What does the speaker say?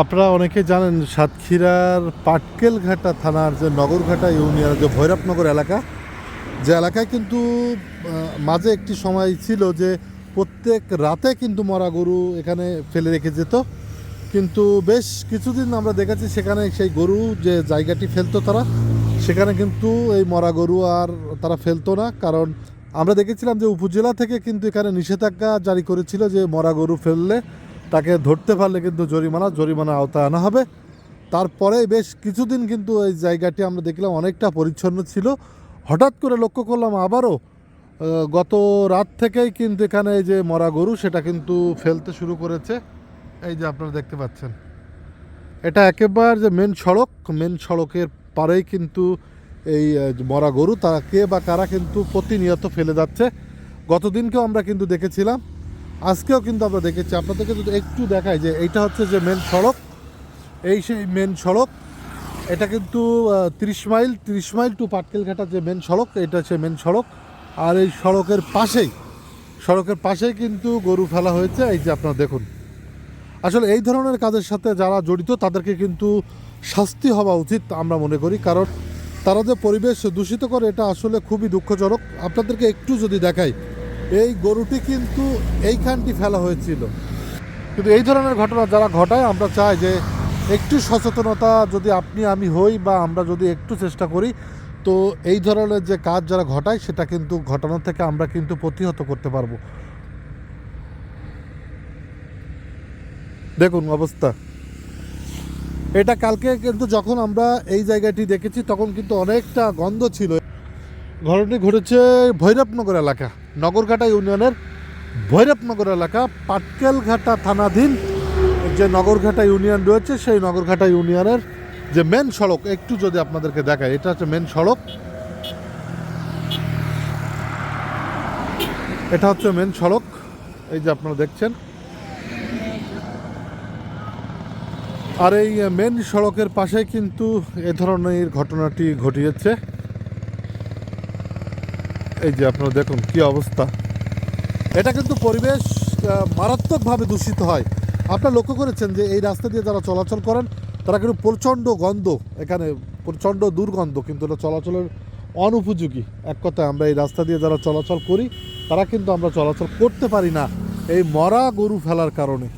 আপনারা অনেকে জানেন সাতক্ষীরার পাটকেলঘাটা থানার যে নগরঘাটা ইউনিয়ন যে ভৈরবনগর এলাকা, যে এলাকায় কিন্তু মাঝে একটি সময় ছিল যে প্রত্যেক রাতে কিন্তু মরা গরু এখানে ফেলে রেখে যেত। কিন্তু বেশ কিছুদিন আমরা দেখেছি সেখানে সেই গরু যে জায়গাটি ফেলতো তারা, সেখানে কিন্তু এই মরা গরু আর তারা ফেলতো না। কারণ আমরা দেখেছিলাম যে উপজেলা থেকে কিন্তু এখানে নিষেধাজ্ঞা জারি করেছিল যে মরা গরু ফেললে তাকে ধরতে পারলে কিন্তু জরিমানা জরিমানা আওতায় আনা হবে। তারপরে বেশ কিছুদিন কিন্তু এই জায়গাটি আমরা দেখলাম অনেকটা পরিচ্ছন্ন ছিল। হঠাৎ করে লক্ষ্য করলাম আবারও গত রাত থেকেই কিন্তু এখানে এই যে মরা গরু, সেটা কিন্তু ফেলতে শুরু করেছে। এই যে আপনারা দেখতে পাচ্ছেন। এটা একেবারে যে মেন সড়ক মেন সড়কের পারেই কিন্তু এই মরা গরু। তারা কে বা কারা কিন্তু প্রতিনিয়ত ফেলে যাচ্ছে। গতদিনকেও আমরা কিন্তু দেখেছিলাম। আজকেও কিন্তু আমরা দেখেছি। আপনাদেরকে যদি একটু দেখাই যে এইটা হচ্ছে যে মেন সড়ক, এই সেই মেন সড়ক, এটা কিন্তু তিরিশ মাইল তিরিশ মাইল টু পাটকেলঘাটা যে মেন সড়ক, এটা হচ্ছে মেন সড়ক। আর এই সড়কের পাশেই সড়কের পাশেই কিন্তু গরু ফেলা হয়েছে। এই যে আপনারা দেখুন। আসলে এই ধরনের কাজের সাথে যারা জড়িত, তাদেরকে কিন্তু শাস্তি হওয়া উচিত আমরা মনে করি। কারণ তারা যে পরিবেশ দূষিত করে, এটা আসলে খুবই দুঃখজনক। আপনাদেরকে একটু যদি দেখাই এই গরুটি কিন্তু এইখানটি ফেলা হয়েছিল। কিন্তু এই ধরনের ঘটনা যারা ঘটায়, আমরা চাই যে একটু সচেতনতা, যদি আপনি আমি হই বা আমরা যদি একটু চেষ্টা করি, তো এই ধরনের যে কাজ যারা ঘটায়, সেটা কিন্তু ঘটানো থেকে আমরা কিন্তু প্রতিহত করতে পারব। দেখুন অবস্থা। এটা কালকে কিন্তু যখন আমরা এই জায়গাটি দেখেছি, তখন কিন্তু অনেকটা গন্ধ ছিল। ঘটনাটি ঘটেছে ভৈরবনগর এলাকা। নগরঘাটা ইউনিয়নের ভৈরবনগর এলাকা, পাটকেলঘাটা থানাধীন যে নগরঘাটা ইউনিয়ন রয়েছে, সেই নগরঘাটা ইউনিয়নের যে মেন সড়ক, একটু যদি আপনাদেরকে দেখায় এটা হচ্ছে মেন সড়ক। এটা হচ্ছে মেন সড়ক, এই যে আপনারা দেখছেন। আর এই মেন সড়কের পাশে কিন্তু এ ধরনের ঘটনাটি ঘটিয়েছে। এই যে আপনারা দেখুন কি অবস্থা। এটা কিন্তু পরিবেশ মারাত্মকভাবে দূষিত হয়। আপনারা লক্ষ্য করেছেন যে এই রাস্তা দিয়ে যারা চলাচল করেন, তারা কিন্তু প্রচণ্ড গন্ধ, এখানে প্রচণ্ড দুর্গন্ধ কিন্তু এটা চলাচলের অনুপযোগী। এক কথায় আমরা এই রাস্তা দিয়ে যারা চলাচল করি, তারা কিন্তু আমরা চলাচল করতে পারি না। এই মরা গরু ফেলার কারণে।